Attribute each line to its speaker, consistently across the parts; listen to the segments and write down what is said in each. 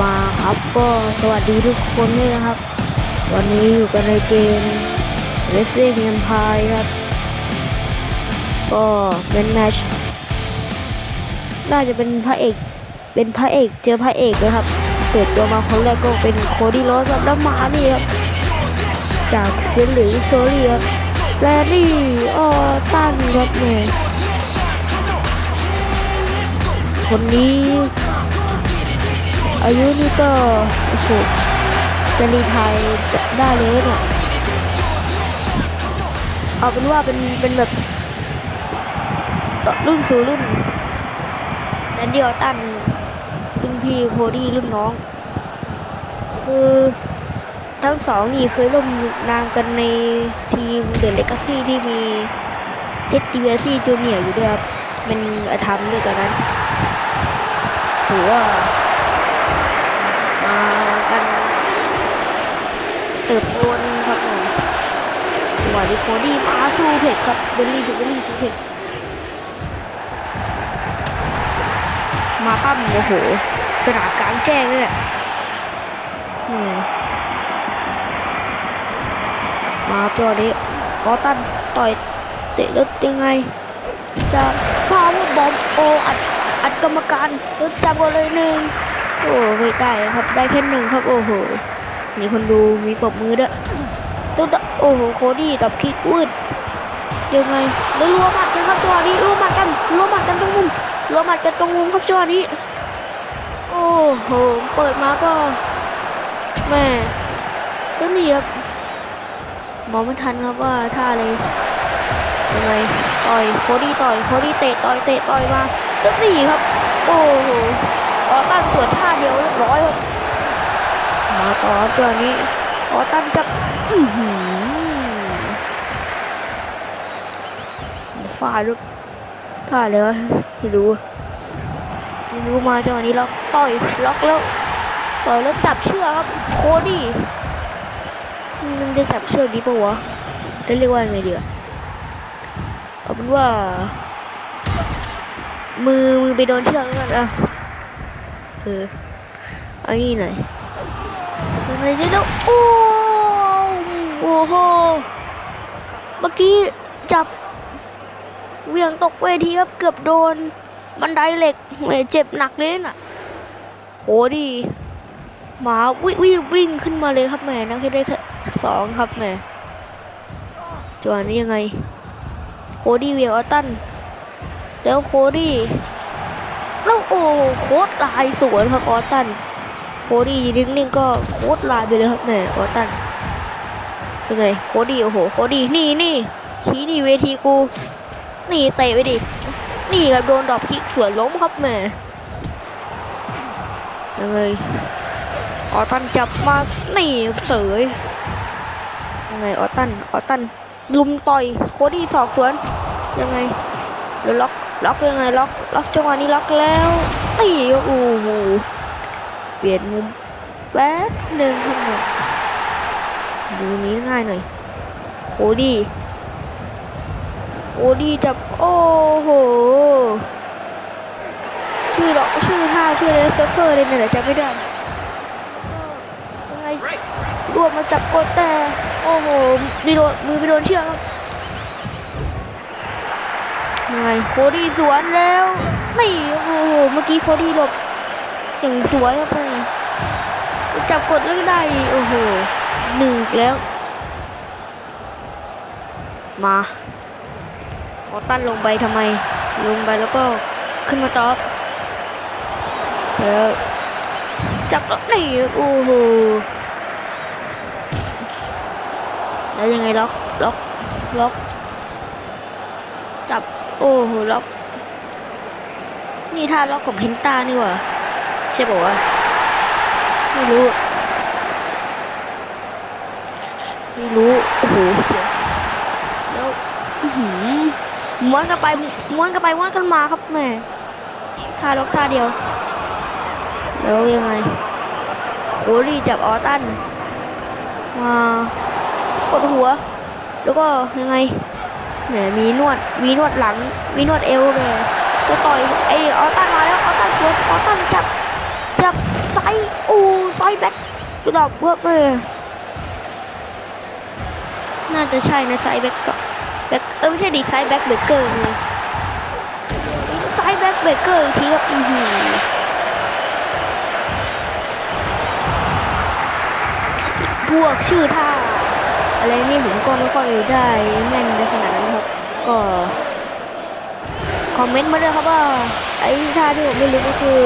Speaker 1: มาครับก็สวัสดีทุกคนด้วยนะครับ วันนี้อยู่กันในเกม r e s i n g Empire ครับ ก็เป็นแมชน่าจะเป็นพระเอก เป็นพระเอกเจอพระเอกเลยครับ เปิดตัวมาคนแรกก็เป็นโคดี้โรสครับแล้วมานี่ครับ จากเซนหรือโซลี่ครับแลรี่ออตันครับเนี่ยคนนี้ อายุนี่ก็โอ้โหจะรีไทยจะได้เลยเนี่ยเอาเป็นว่าเป็นเป็นแบบรุ่นสู่รุ่นแดนเดียลตันรุ่นพี่โคดี้รุ่นน้อง คือทั้งสองนี่เคยร่วมนามกันในทีมเดอะเลกาซี่ที่มีเท็ดดี้เวซี่จูเนียร์อยู่ด้วยครับเป็นอาธรรมด้วยกันนั้นถือว่า ติบโตครับผมจังหวะที่โคดี้มาสู้เผ็ดครับเบลลี่ถูกเบลลี่สู้เผ็ดมาปั้มโอ้โหสนามกลางแจ้งเลยแหละนี่มาตัวนี้ออตันต่อยเตะลึกยังไง จะพาวุธบอมโออัดอัดกรรมการล้วจับกันเลยหนึ่งโอ้ไม่ได้ครับได้แค่หนึ่งครับโอ้โห มีคนดูมีปรบมือด้วยตุ๊ดโอ้โหโคดี้ดับคิกวืดยังไงแล้วรัวหมัดกันครับจังหวะนี้รัวหมัดกันรัวหมัดกันตรงมุมรัวหมัดกันตรงมุมครับจังหวะนี้ โอ้โหเปิดมาก็แม่ก็นี่ครับมองไม่ทันครับว่าท่าอะไรยังไงต่อยโคดี้ต่อยโคดี้เตะต่อยเตะต่อยมาแล้วนี่ครับ โอ้โหออตันสวนท่าเดียวเรียบร้อย ครับมาต่อตัวนี้อ๋อตันจับอือหือฟาดลูกท่าเลยวะไม่รู้ไม่รู้มาจังหวะนี้ล็อกต่อยล็อกแล้วต่อยแล้วจับเชือกครับโคดี้มันจะจับเชือกดีปะวะจะเรียกว่าไงดีอะเอาเป็นว่า มือมือไปโดนเชือกแล้วกันอะเออเอานี่หน่อย ยังไงเนี่ยแล้วโอ้โอ้โหเมื่อกี้จับเวียงตกเวทีครับเกือบโดน บันไดเหล็กแหเจ็บหนักเลยน่ะโหดีหมาวิ่งวิ่งวิ่งขึ้นมาเลยครับแม่นักที่ได้แค่สองครับแม่จังหวะนี้ยังไง โคดี้เวียงออตตันแล้วโคดี้แล้วโอ้โหโคตรลายสวยครับออตัน ดี้ยืนนิ่งๆก็โคตรลายไปเลยครับแหม่ออตันยังไงโคดี้โอ้โหโคดี้นี่นี่ชี้นี่เวทีกู นี่เตะไปดิ นี่ครับโดนดอกคิกสวนล้มครับแม่ยังไงออตันจับมานี่เสยยังไงออตันออตันลุมต่อยโคดี้สอกสวนยังไงแล้วล็อกล็อกยังไงล็อกล็อกจังหวะนี้ล็อกแล้วนี่โอ้โห ปลี่ยนมุมแป๊บหนึ่งครับหมดดูนี้ง่ายหน่อยโคดี้โคดี้จับโอ้โหชื่อล็อกชื่อท่าชื่ออะไรเซฟเฟอร์เลยเนี่ยแต่จำไม่ได้ยังไงรวบมาจับกดแต่โอ้โหมีโดนมือไปโดนเชือกครับไงโคดี้สวนแล้วนี่โอ้โหเมื่อกี้โคดี้หลบอย่างสวยครับเลย จับกดแล้วก็ได้ โอ้โหหนึ่งแล้ว มาออตันลงไปทำไม ลงไปแล้วก็ขึ้นมาตอปแล้วจับแล้วนี่โอ้โหแล้วยังไงล็อกล็อกล็อกจับโอ้โหล็อก นี่ท่าล็อกของเพนต้านี่หว่าใช่ป่าวะ ไม่รู้ ไม่รู้ โอ้โหเสียแล้วอื้อหือม้วนกันไปม้วนกันไปม้วนกันมาครับแม่ท่าล็อกท่าเดียว แล้วยังไงโคลี่จับออตันมากดหัว แล้วก็ยังไงเนี่ยมีนวด มีนวดหลัง มีนวดเอวเลยจะต่อยไอออตันมาแล้ว ออตันสวนออตันจับ แบ็กกระดอกเวิร์บเลยน่าจะใช่นะไซแบ็กก็แบ็กเออไม่ใช่ดิไซแบ็กเบเกอร์เลยไซแบ็กเบเกอร์อีกทีครับอือหือพวกชื่อท่าอะไรนี่ผมก็ไม่ค่อยได้แม่นในขนาดนั้นครับ ก็คอมเมนต์มาด้วยครับว่าไอ้ท่าที่ผมไม่รู้ก็คือ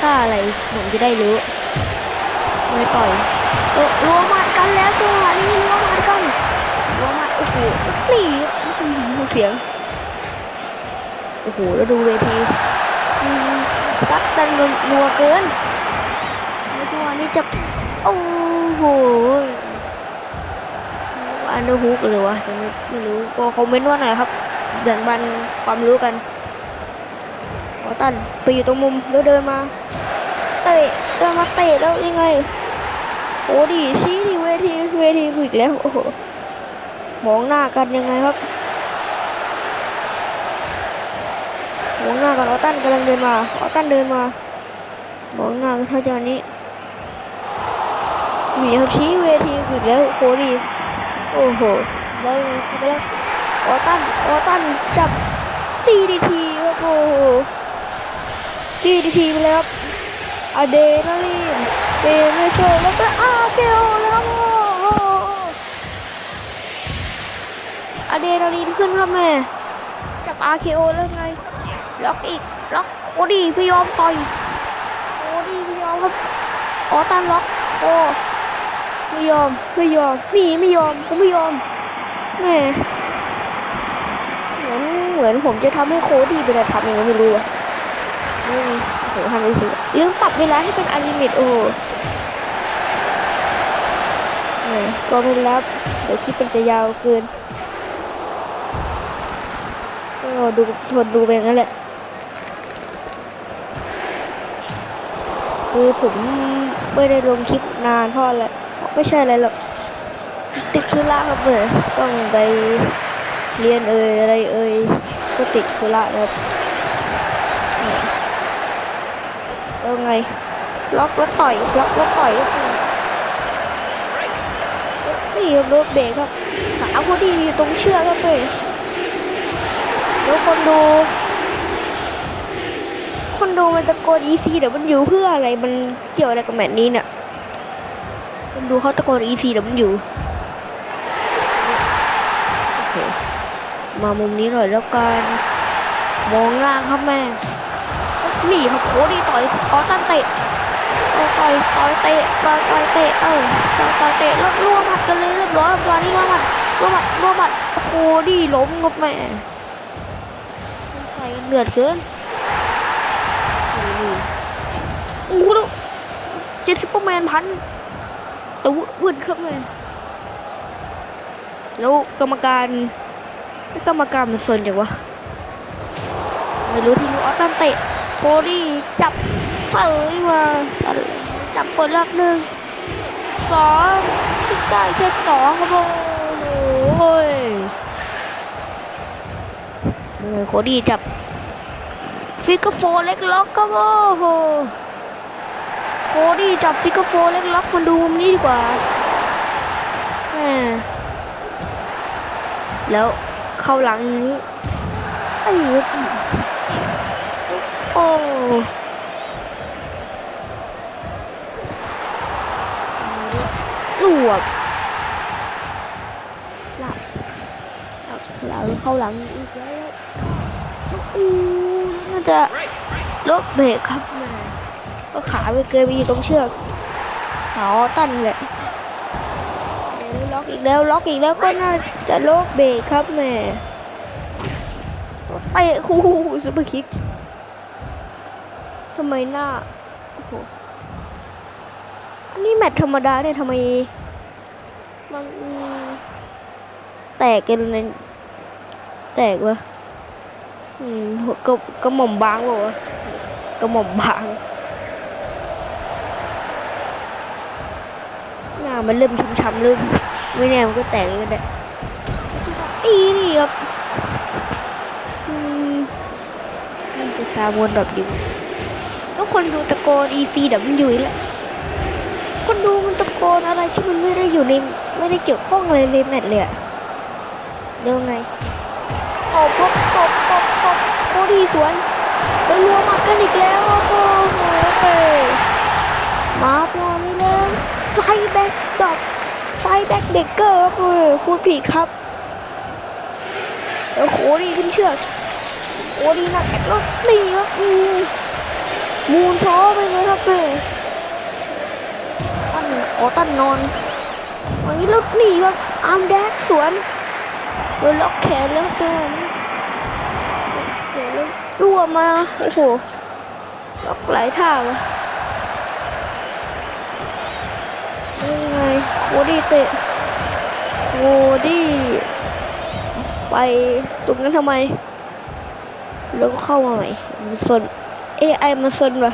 Speaker 1: ท่าอะไรผมจะได้รู้ เลยต่อยโอ้รัวหมัดกันแล้วจังหวะนี้รัวหมัดกันรัวหมัดโอ้โหนี่อื้อหือเสียงโอ้โหแล้วดูเวทีซัดกันรัวเกินแล้วจังหวะนี้จะโอ้โหอันเดอร์ฮุกเลยวะจะไม่ไม่รู้ก็คอมเมนต์ว่าหน่อยครับแบ่งปันความรู้กันออตันไปอยู่ตรงมุมแล้วเดินมาเตะ เดินมาเตะแล้วยังไงโอ้ดีชี้ดีเวทีเวทีอีกแล้วโอ้โหมองหน้ากันยังไงครับมองหน้ากันออตันกำลังเดินมาออตันเดินมามองหน้ากันเท่าจานี้มีครับชี้เวทีอีกแล้วโคดีโอ้โหได้เข้าไปแล้วออตันออตันจับตีดีทีครับโอ้โหตีดีทีไปเลยครับ อะเดนาลีนเดเมเทอแล้วก็อาเกลเลยครับโอ้โหอะเดนาลีนขึ้นครับแม่จับอาเคโอแล้วไง ล็อกอีก ล็อกโอดีพี่ยอมต่อยโอดีพี่ยอมครับออตันล็อกโอ้ไม่ยอมไม่ยอมหนีไม่ยอมผมไม่ยอมแหม่เหมือนเหมือนผมจะทำให้โค้ดดีไปแต่ทำยังไงไม่รู้อะ นี่โอ้โหทำไม่ถูกลืมปรับเวลาให้เป็นอลิมิตโอ้โหแหม่ก็ไม่รับเดี๋ยวคลิปมันจะยาวเกินก็ดูทนดูไปงนั้นแหละคือผมไม่ได้ลงคลิปนานเพราะอะไรไม่ใช่อะไรหรอกติดธุระครับเลยต้องไปเรียนเอ่ยอะไรเอ่ยก็ติดธุระนะครับเนี่ย แล้วไง ล็อกแล้วต่อย ล็อกแล้วต่อยก็คือนี่ครับรถเบรกครับขาพอดีอยู่ตรงเชือกครับเลยแล้วคนดู คนดูมันตะโกน EC เดี๋ยวมันอยู่เพื่ออะไร มันเกี่ยวอะไรกับแมตช์นี้เนี่ยผมดูเขาตะโกน EC เดี๋ยวมันอยู่มามุมนี้หน่อยแล้วกัน มองล่างครับแม่ หนี่ครับโคดีต่อยออตันเตะต่อยต่อยเตะต่อยต่อยเตะเออต่อยต่อยเตะแล้วล่วงหมัดกันเลยเรียบร้อยตอนนี้ล่วงหมัดล่วงหมัดล่วงหมัดโคดีล้มครับแม่ใส่เดือดเกินโอ้โหดูเจ็ดซุปเปอร์แมนพันตัววุ่นครับเลยแล้วกรรมการกรรมการมันสนจังวะไม่รู้ที่รู้ออตันเตะ โคดี้จับเสยมาจับกดรอบหนึ่งสองได้แค่สองครับโอ้ยนี่โคดี้จับฟิกเกอร์โฟเล็กล็อกก็โอ้โหโคดี้จับฟิกเกอร์โฟเล็กล็อกมาดูมุมนี้ดีกว่าแหมแล้วเข้าหลังอย่างนี้ไอ้ อ้หลวบหลับหลับหลังเข้าหลังอีกแล้วอู้น่าจะลบเบรกครับแม่ก็ขาไปเกยไปอยู่ตรงเชือกขาตันเลยล็อกอีกแล้วล็อกอีกแล้วก็น่าจะโลกเบรกครับแม่เตะคู่ซุปเปอร์คิก ทำไมหน้าโอ้โหอันนี้แมตธรรมดาเนี่ยทำไมมันแตกกันเลยแตกวะอืมก็กระหม่อมบางวะกระหม่อมบางหน้ามันเริ่มช้ำๆเริ่มไม่แน่มันก็แตกเลยก็ได้อีนี่ครับอืมมันจะซามวนแบบอยู่แล้ว คนดูตะโกน EC แบบมันอยู่แล้วคนดูมันตะโกนอะไรที่มันไม่ได้อยู่ในไม่ได้เกี่ยวข้องเลยเลยแมทเลยอะเดี๋ยวไงตบตบตบตบตบโคดีสวนไปรัวมัดกันอีกแล้วโอ้โหเฮ้ยมาพอนี่แล้วไซแบ็กดอกไซแบ็กเด็กเกอร์ครับเออพูดผิดครับแล้วโคดีขึ้นเชือกโคดีนักแอกแล้วนี่ครับอืม มูนโซไปเลยครับเออตั้นโอตั้นนอนวันนี้ล้วหนีครับอาร์มแดกสวนโดนล็อกแขนแล้วเกินแขนแล้วรั่วมา โอ้โหล็อกหลายท่าวะนี่ไงโคดี้เตะโคดี้ไปตรงนั้นทำไม แล้วก็เข้ามาใหม่มันสน AI มันสนวะ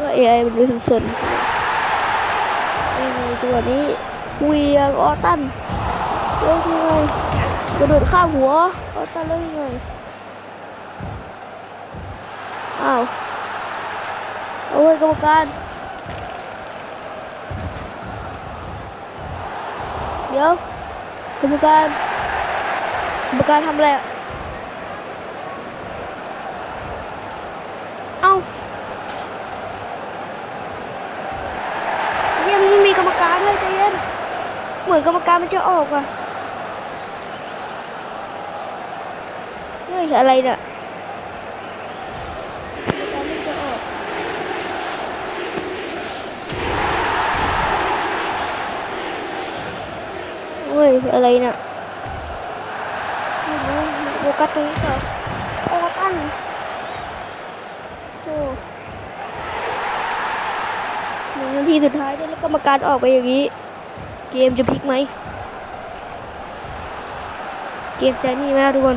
Speaker 1: ว่า AI มันดูสนๆยังไงตัวนี้เวียงออตันเล่นยังไงกระโดดข้ามหัวออตันเล่นยังไงอ้าวเอาไว้กรรมการเดี๋ยวกรรมการกรรมการทำอะไรอะเอ้า เนี่ยมันไม่มีกรรมการด้วยใจเย็น เห มือนกรรมการมันจะออกอะเฮ้ยอะไรเนี่ยเฮ้ยอะไรเนี่ยไม่รู้โฟกัสตรงนี้ก่อนโอ้ตันโอ้หนึ่งนาทีสุดท้ายด้วยแล้วกรรมการออกไปอย่างนี้ เกมจะพลิกไหม เกมจะนี่ไหมทุกคน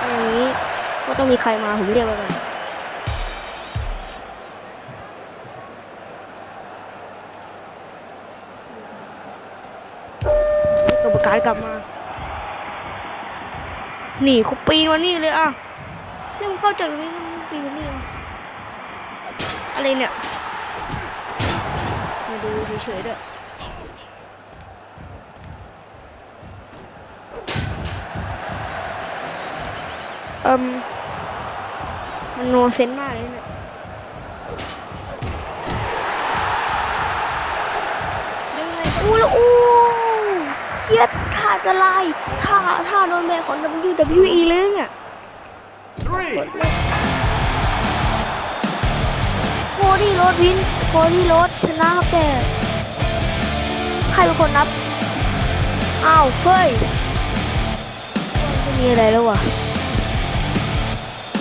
Speaker 1: อะไรอย่างนี้ก็ต้องมีใครมาผมเรียกมากันกรรมการกลับมาหนีเขาปีนมานี่เลยอะนี่มันเข้าใจไหมมันปีนมานี่อะ อะไรเนี่ยมาดูเฉยๆด้วยเอืมมันโนเซนมากเลยเนี่ยยังไงอู้แล้วอู้เฮียท่าจะลายท่าท่าโดนแบนของ WWE เลยเนี่ย
Speaker 2: Three,
Speaker 1: โค ดี้โรดวินโคดี้โรดชนะครับแต่ใครเป็นคนนับ อ้าวเฮ้ยจะมีอะไรแล้ววะ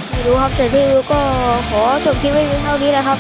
Speaker 1: ไม่รู้ครับแต่ที่รู้ก็ขอจบคลิปไว้เพียงเท่านี้แหละครับ